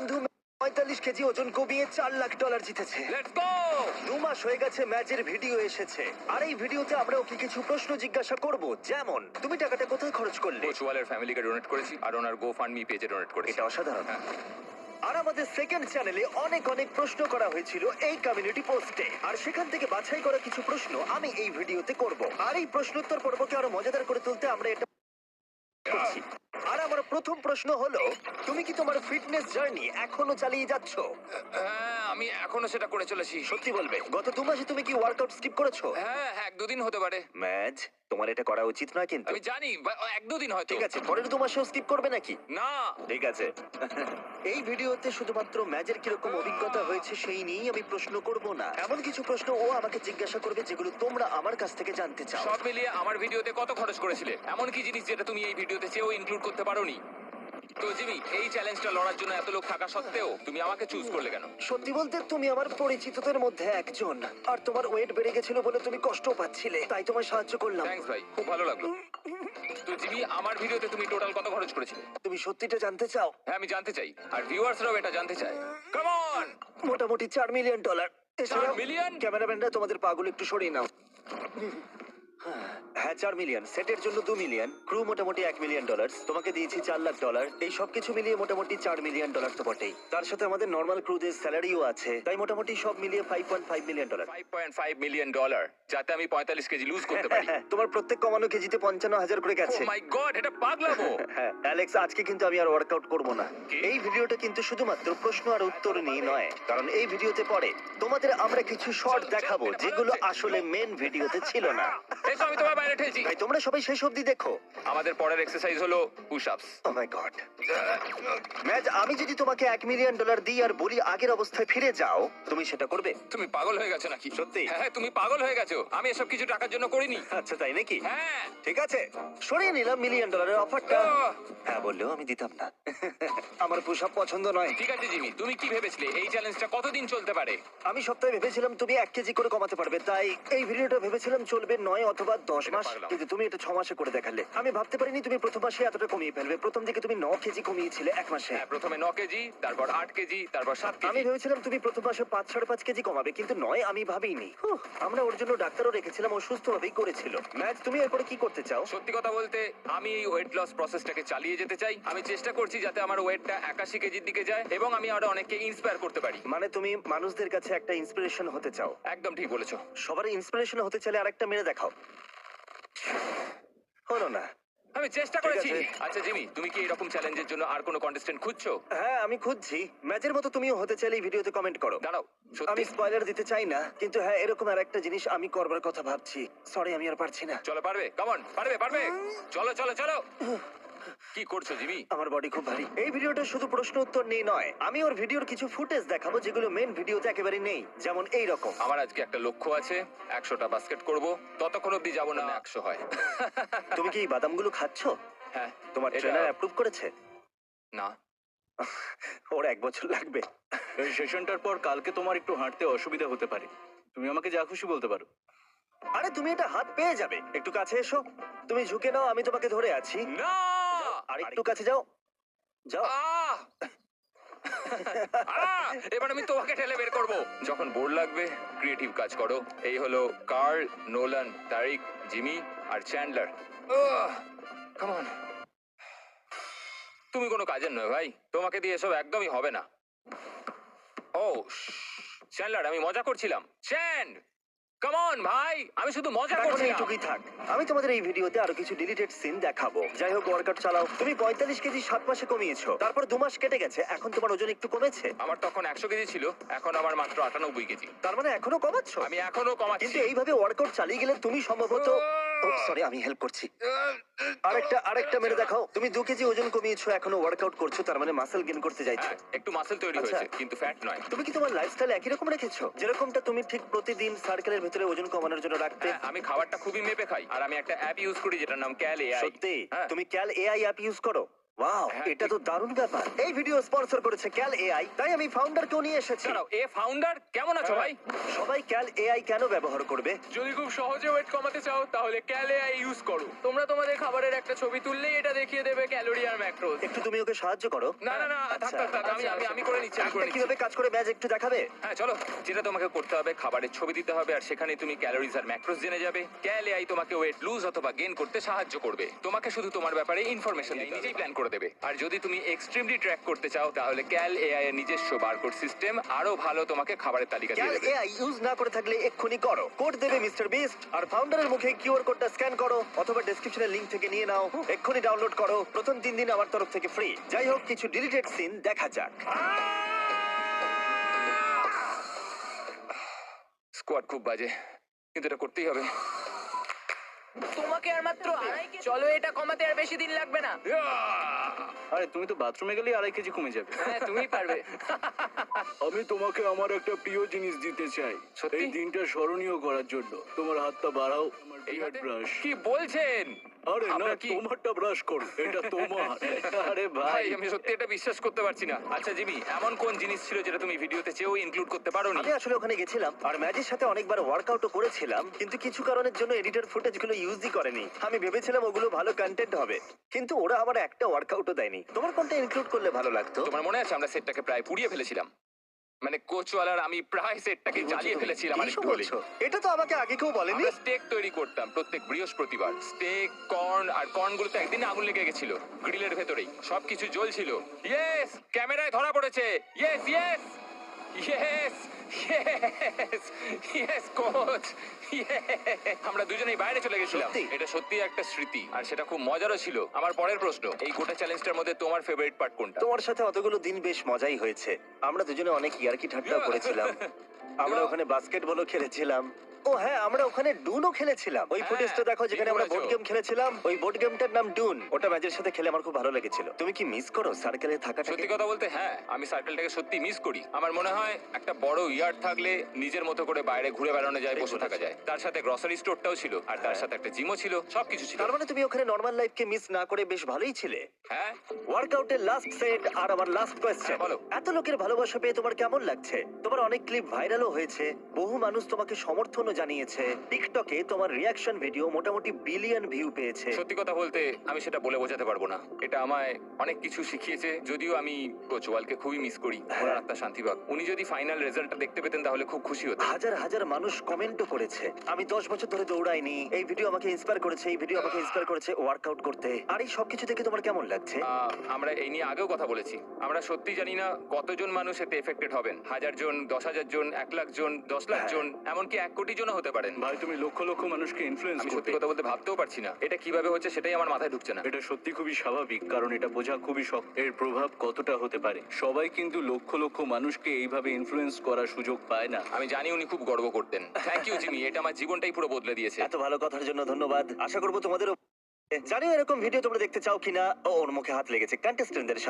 বন্ধু পঁয়তাল্লিশ কেজি ওজন কমিয়ে চার লাখ ডলার জিতেছে। লেটস গো দু মাস হয়ে গেছে ম্যাচের ভিডিও এসেছে। আর এই ভিডিওতে আমরা ওকে কিছু প্রশ্ন জিজ্ঞাসা করব? যেমন তুমি টাকাটা কোথায় খরচ করলে? কোচ ওয়ালের ফ্যামিলিকে ডোনেট করেছি আর ওনার গো ফান্ড মি পেজে ডোনেট করেছি। এটা অসাধারণ। হ্যাঁ। আর আমাদের সেকেন্ড চ্যানেলে অনেক অনেক প্রশ্ন করা হয়েছিল এই কমিউনিটি পোস্টে আর সেখান থেকে বাছাই করা কিছু প্রশ্ন আমি এই ভিডিওতে করব। আর এই প্রশ্নোত্তর পর্বকে আরও মজাদার করে তুলতে আমরা এটা করছি। প্রথম প্রশ্ন হলো তুমি কি তোমার ফিটনেস জার্নি এখনও চালিয়ে যাচ্ছ? হ্যাঁ আমি এখনও সেটা করে চলেছি। সত্যি বলবে। গত দু মাসে তুমি কি ওয়ার্কআউট স্কিপ করেছ? হ্যাঁ হ্যাঁ এক দুদিন হতে পারে। ম্যাচ তোমার এটা করা উচিত নয় কিন্তু। আমি জানি বা- এক দুদিন হয়তো। ঠিক আছে পরের দু মাসেও স্কিপ করবে নাকি? না। ঠিক আছে। এই ভিডিওতে শুধুমাত্র ম্যাচের কীরকম অভিজ্ঞতা হয়েছে সেই নিয়েই আমি প্রশ্ন করব না। এমন কিছু প্রশ্ন ও আমাকে জিজ্ঞাসা করবে যেগুলো তোমরা আমার কাছ থেকে জানতে চাও। সব মিলিয়ে আমার ভিডিওতে কত খরচ করেছিলে? এমন কি জিনিস যেটা তুমি এই ভিডিওতে চেয়েও ইনক্লুড করতে পারোনি? তো জিমি এই চ্যালেঞ্জটা লড়ার জন্য এত লোক থাকা সত্ত্বেও তুমি আমাকে চুজ করলে কেন? সত্যি বলতে তুমি আমার পরিচিতদের মধ্যে একজন। আর তোমার ওয়েট বেড়ে গেছিল বলে তুমি কষ্ট পাচ্ছিলে। তাই তোমায় সাহায্য করলাম। থ্যাঙ্কস ভাই খুব ভালো লাগল। তো জিমি আমার ভিডিওতে তুমি টোটাল কত খরচ করেছিলে? তুমি সত্যিটা জানতে চাও? হ্যাঁ আমি জানতে চাই। আর ভিউয়ার্সরাও এটা জানতে চায়। কাম অন মোটামুটি চার মিলিয়ন ডলার এছাড়াও million? ক্যামেরাম্যানরা তোমাদের পাগুলো একটু সরিয়ে নাও। হ্যাঁ চার মিলিয়ন সেটের জন্য দু মিলিয়ন ক্রু মোটামুটি এক মিলিয়ন ডলার তোমাকে দিয়েছি চার লাখ ডলার এই সব কিছু মিলিয়ে মোটামুটি চার মিলিয়ন ডলার তো বটেই। তার সাথে আমাদের নর্মাল ক্রুদের স্যালারিও আছে। তাই মোটামুটি সব মিলিয়ে five point five million dollar 5.5 million dollar যাতে আমি 45 কেজি লুজ করতে পারি। তোমার প্রত্যেক কমানো কেজিতে পঞ্চান্ন হাজার করে গেছে। মাই গড এটা পাগলামো! হ্যাঁ অ্যালেক্স আজকে কিন্তু আমি আর ওয়ার্কআউট করব না। এই ভিডিওটা কিন্তু শুধুমাত্র প্রশ্ন আর উত্তর নিয়ে নয়। কারণ এই ভিডিওতে পরে তোমাদের আমরা কিছু শর্ট দেখাবো যেগুলো আসলে মেন ভিডিওতে ছিল না। এসো আমি তোমার ঠেলছি। তাই তোমরা সবাই শেষ অবধি দেখো। আমাদের পরের এক্সারসাইজ হলো push ups oh my god match আমি যদি তোমাকে এক মিলিয়ন ডলার দিই আর বলি আগের অবস্থায় ফিরে যাও তুমি সেটা করবে? তুমি পাগল হয়ে গেছো নাকি? সত্যি? হ্যাঁ তুমি পাগল হয়ে গেছো। আমি এসব কিছু টাকার জন্য করিনি। আচ্ছা তাই নাকি? হ্যাঁ। ঠিক আছে। সরিয়ে নিলাম মিলিয়ন ডলারের অফারটা হ্যাঁ বললেও আমি দিতাম না। আমার পোশাক পছন্দ নয়। ঠিক আছে জিমি তুমি কি ভেবেছিলে? এই চ্যালেঞ্জটা কতদিন চলতে পারে? আমি সপ্তাহে ভেবেছিলাম তুমি এক কেজি করে কমাতে পারবে তাই এই ভিডিওটা ভেবেছিলাম চলবে নয় অথবা দশ এটা মাস পারলাম। কিন্তু তুমি এটা ছ মাসে করে দেখালে। আমি ভাবতে পারিনি তুমি প্রথম মাসে এতটা কমিয়ে ফেলবে। প্রথম দিকে তুমি ন কেজি কমিয়েছিলে এক মাসে। হ্যাঁ প্রথমে ন কেজি তারপর আট কেজি তারপর সাত আমি কেজি। ভেবেছিলাম তুমি প্রথম মাসে পাঁচ সাড়ে পাঁচ কেজি কমাবে কিন্তু নয় আমি ভাবিনি। হুঁ, আমরা ওর জন্য ডাক্তারও রেখেছিলাম ও সুস্থভাবেই করেছিল। ম্যাচ তুমি এরপরে কি করতে চাও? সত্যি কথা বলতে আমি এই ওয়েট লস প্রসেসটাকে চালিয়ে যেতে চাই। আমি চেষ্টা করছি যাতে আমার ওয়েটটা একাশি কেজির দিকে যায় এবং আমি আরও অনেককে ইন্সপায়ার করতে পারি। মানে তুমি মানুষদের কাছে একটা ইন্সপিরেশন হতে চাও? একদম ঠিক বলেছ। সবার ইন্সপিরেশন হতে চাইলে আরেকটা মেরে দেখাও। হলো না। আমি চেষ্টা করেছি। আছে। আচ্ছা জিমি তুমি কি এরকম চ্যালেঞ্জের জন্য আর কোনো কন্টেস্টেন্ট খুঁজছো? হ্যাঁ আমি খুঁজছি। ম্যাচের মতো তুমিও হতে চাইলে এই ভিডিওতে কমেন্ট করো। দাঁড়াও আমি সত্যি স্পয়লার দিতে চাই না কিন্তু হ্যাঁ এরকম আর একটা জিনিস আমি করবার কথা ভাবছি। সরি আমি আর পারছি না। চলো পারবে? কমন পারবে পারবে? চলো চলো চলো। কি করছ জিমি? আমার বডি খুব ভারী। এই ভিডিওটা শুধু প্রশ্ন উত্তর নেই নয়। আমি ওর ভিডিওর কিছু ফুটেজ দেখাবো যেগুলো মেন ভিডিওতে একেবারে নেই যেমন এই রকম। আমার আজকে একটা লক্ষ্য আছে একশোটা বাস্কেট করব ততক্ষণ অব্দি যাব না একশো হয়। তুমি কি এই বাদামগুলো খাচ্ছ? হ্যাঁ তোমার এটা- ট্রেনার অ্যাপ্রুভ করেছে? না। ওর এক বছর লাগবে। এই সেশনটার পর কালকে তোমার একটু হাঁটতে অসুবিধা হতে পারে। তুমি আমাকে যা খুশি বলতে পারো। আরে তুমি এটা হাত পেয়ে যাবে। একটু কাছে এসো। তুমি ঝুঁকে নাও আমি তোমাকে ধরে আছি। না! আর একটু কাছে যাও। যাও! এবার আমি তোমাকে ঠেলে বের করব। যখন লাগবে ক্রিয়েটিভ কাজ করো। এই হলো কার্ল, নোলান, তারিক, জিমি আর চ্যান্ডলার। তুমি কোনো কাজের নয় ভাই। তোমাকে দিয়ে এসব একদমই হবে না। ও চ্যান্ডলার, আমি মজা করছিলাম। চ্যান্ড! কামন ভাই আমি শুধু মজা এখন করছিলাম। এইটুকুই থাক। আমি তোমাদের এই ভিডিওতে আরও কিছু ডিলিটেড সিন দেখাবো। যাই হোক ওয়ার্কআউট চালাও। তুমি পঁয়তাল্লিশ কেজি সাত মাসে কমিয়েছো। তারপর দু মাস কেটে গেছে। এখন তোমার ওজন একটু কমেছে? আমার তখন একশো কেজি ছিল এখন আমার মাত্র আটানব্বই কেজি। তার মানে এখনও কমাচ্ছ? আমি এখনও কমাচ্ছি। কিন্তু এইভাবে ওয়ার্কআউট চালিয়ে গেলে তুমি সম্ভবত সরি আমি হেল্প করছি। আরেকটা আরেকটা মেরে দেখাও। তুমি দু কেজি ওজন কমিয়েছো এখনও ওয়ার্কআউট করছ তার মানে মাসেল গেইন করতে যাইছো হ্যাঁ, একটু মাসেল তৈরি আচ্ছা। হয়েছে কিন্তু ফ্যাট নয়। তুমি কি তোমার লাইফস্টাইল একই রকম রেখেছো? যেরকমটা তুমি ঠিক প্রতিদিন সার্কেলের ভিতরে ওজন কমানোর জন্য রাখতে। হ্যাঁ, আমি খাবারটা খুবই মেপে খাই। আর আমি একটা অ্যাপ ইউজ করি যেটার নাম ক্যাল এআই সত্যি? হ্যাঁ। তুমি ক্যাল এআই অ্যাপ ইউজ করো? ওয়াও এটা তো দারুণ ব্যাপার। এই ভিডিও স্পন্সর করেছে ক্যাল এআই তাই আমি ফাউন্ডারকেও নিয়ে এসেছি। দাঁড়াও এ ফাউন্ডার কেমন আছো ভাই? সবাই ক্যাল এআই কেন ব্যবহার করবে? যদি খুব সহজে ওয়েট কমাতে চাও তাহলে ক্যালে আই ইউজ করো। তোমরা তোমাদের খাবারের একটা ছবি তুললেই এটা দেখিয়ে দেবে ক্যালোরি আর ম্যাক্রোজ একটু তুমি ওকে সাহায্য করো। না না না থাক থাক থাক আমি আমি আমি করে নিচ্ছি আমি করে নিচ্ছি কীভাবে কাজ করে ম্যাজ একটু দেখাবে? হ্যাঁ চলো যেটা তোমাকে করতে হবে খাবারের ছবি দিতে হবে আর সেখানে তুমি ক্যালোরিজ আর ম্যাক্রোস জেনে যাবে। ক্যাল এআই তোমাকে ওয়েট লুজ অথবা গেইন করতে সাহায্য করবে। তোমাকে শুধু তোমার ব্যাপারে ইনফরমেশন নিজেই প্ল্যান করে দেবে। আর যদি তুমি এক্সট্রিমলি ট্র্যাক করতে চাও তাহলে ক্যাল এআই এর নিজস্ব বারকোড সিস্টেম আরও ভালো তোমাকে খাবারের তালিকা দিয়ে দেবে। এআই ইউজ না করে থাকলে এক্ষুনি করো। কোড দেবে মিস্টার বিস্ট আর ফাউন্ডারের মুখে কিউআর কোডটা স্ক্যান করো অথবা ডেসক্রিপশনের লিংক থেকে নিয়ে নাও। এক্ষুনি ডাউনলোড করো। প্রথম তিন দিন আমার তরফ থেকে ফ্রি যাই হোক কিছু ডিলিটেড সিন দেখা যাক। স্কোয়াড খুব বাজে কিন্তু এটা করতেই হবে। তোমাকে আর মাত্র আড়াই কেজি- চলো এটা কমাতে আর বেশি দিন লাগবে না। আরে তুমি তো বাথরুমে গেলেই আড়াই কেজি কমে যাবে। হ্যাঁ তুমি পারবে। আমি তোমাকে আমার একটা প্রিয় জিনিস দিতে চাই। সত্যি? এই দিনটা স্মরণীয় করার জন্য। তোমার হাতটা বাড়াও আমার এই হাতে? ব্রাশ কি বলছেন? আরে না তোমারটা ব্রাশ করো এটা তোমার। আরে ভাই। ভাই আমি সত্যি এটা বিশ্বাস করতে পারছি না। আচ্ছা জিমি এমন কোন জিনিস ছিল যেটা তুমি ভিডিওতে চেয়েও ইনক্লুড করতে পারোনি? আমি আসলে ওখানে গেছিলাম আর ম্যাজির সাথে অনেকবার ওয়ার্কআউটও করেছিলাম কিন্তু কিছু কারণের জন্য এডিটর ফুটেজগুলো ইউজই করেনি। আমি ভেবেছিলাম ওগুলো ভালো কন্টেন্ট হবে কিন্তু ওরা আমার একটা ওয়ার্কআউটও দেয়নি। তোমার কোনটা ইনক্লুড করলে ভালো লাগতো? তোমার মনে আছে আমরা সেটটাকে প্রায় পুড়িয়ে ফেলেছিলাম? মানে কোচওয়ালার আমি প্রায় সেটটাকে জ্বালিয়ে ফেলেছিলাম আর কি একটু সব বলছো? এটা তো আমাকে আগে কেউ বলেনি? আমরা স্টেক তৈরি করতাম প্রত্যেক বৃহস্পতিবার। স্টেক কর্ন আর কর্ন গুলোতে একদিন আগুন লেগে গেছিল গ্রিলের ভেতরেই। সবকিছু জ্বলছিল। ইয়েস ক্যামেরায় ধরা পড়েছে। ইয়েস ইয়েস ইয়েস আমরা দুজনেই বাইরে চলে গেছিলাম। সত্যি? এটা সত্যি একটা স্মৃতি। আর সেটা খুব মজারও ছিল। আমার পরের প্রশ্ন এই গোটা চ্যালেঞ্জটার মধ্যে তোমার ফেভারিট পার্ট কোনটা? তোমার সাথে অতগুলো দিন বেশ মজাই হয়েছে। আমরা দুজনে অনেক ইয়ার্কি ঠাট্টা করেছিলাম। আমরা ওখানে বাস্কেটবলও খেলেছিলাম। ও হ্যাঁ আমরা ওখানে ডুনও খেলেছিলাম। ওই হ্যাঁ, ফুটেজটা দেখো যেখানে ঠিক আমরা বলেছ। বোর্ড গেম খেলেছিলাম। ওই বোর্ড গেমটার নাম ডুন ওটা ম্যাচের সাথে খেলে আমার খুব ভালো লেগেছিল। তুমি কি মিস করো সার্কেলে থাকাটাকে সত্যি কথা বলতে হ্যাঁ আমি সার্কেলটাকে সত্যি মিস করি। আমার মনে হয় একটা বড় ইয়ার্ড থাকলে নিজের মতো করে বাইরে ঘুরে বেড়ানো যায় বসে থাকা যায়। তার সাথে গ্রসারি স্টোরটাও ছিল আর তার সাথে একটা জিমও ছিল সবকিছু ছিল। তার মানে তুমি ওখানে নর্মাল লাইফকে মিস না করে বেশ ভালোই ছিলে? হ্যাঁ। ওয়ার্কআউটের লাস্ট সেট আর আমার লাস্ট কোয়েশ্চেন হ্যাঁ, বলো। এত লোকের ভালোবাসা পেয়ে তোমার কেমন লাগছে? তোমার অনেক ক্লিপ ভাইরালও হয়েছে। বহু মানুষ তোমাকে সমর্থনও জানিয়েছে। টিকটকে তোমার রিয়াকশন ভিডিও মোটামুটি বিলিয়ন ভিউ পেয়েছে। সত্যি কথা বলতে আমি সেটা বলে বোঝাতে পারব না। এটা আমায় অনেক কিছু শিখিয়েছে যদিও আমি কোচ ওয়ালকে খুবই মিস করি ওনার আত্মা শান্তি পাক উনি যদি ফাইনাল রেজাল্টটা দেখতে পেতেন তাহলে খুব খুশি হতেন হাজার হাজার মানুষ কমেন্টও করেছে। আমি দশ বছর ধরে দৌড়াইনি। এই ভিডিও আমাকে ইন্সপায়ার করেছে এই ভিডিও আমাকে ইন্সপায়ার করেছে ওয়ার্কআউট করতে। আর এই সবকিছু দেখে তোমার কেমন লাগছে? আহ, আমরা এই নিয়ে আগেও কথা বলেছি। আমরা সত্যি জানি না কতজন মানুষ এতে এফেক্টেড হবেন। হাজার জন দশ হাজার জন এক লাখ জন দশ লাখ হ্যাঁ। জন এমনকি এক কোটি জনও হতে পারেন। ভাই তুমি লক্ষ লক্ষ মানুষকে ইনফ্লুয়েন্স আমি করতে সত্যি কথা বলতে ভাবতেও পারছি না। এটা কীভাবে হচ্ছে সেটাই আমার মাথায় ঢুকছে না। এটা সত্যি খুবই স্বাভাবিক কারণ এটা বোঝা খুবই শক্ত এর প্রভাব কতটা হতে পারে। সবাই কিন্তু লক্ষ লক্ষ মানুষকে এইভাবে ইনফ্লুয়েন্স করার সুযোগ পায় না। আমি জানি উনি খুব গর্ব করতেন। থ্যাংক ইউ জিমি এটা আমার জীবনটাই পুরো বদলে দিয়েছে। এত ভালো কথার জন্য ধন্যবাদ। আশা করব তোমাদেরও জানিও এরকম ভিডিও তোমরা দেখতে চাও কিনা? ও ওর মুখে হাত লেগেছে। কন্টেস্টেন্টদের সাথে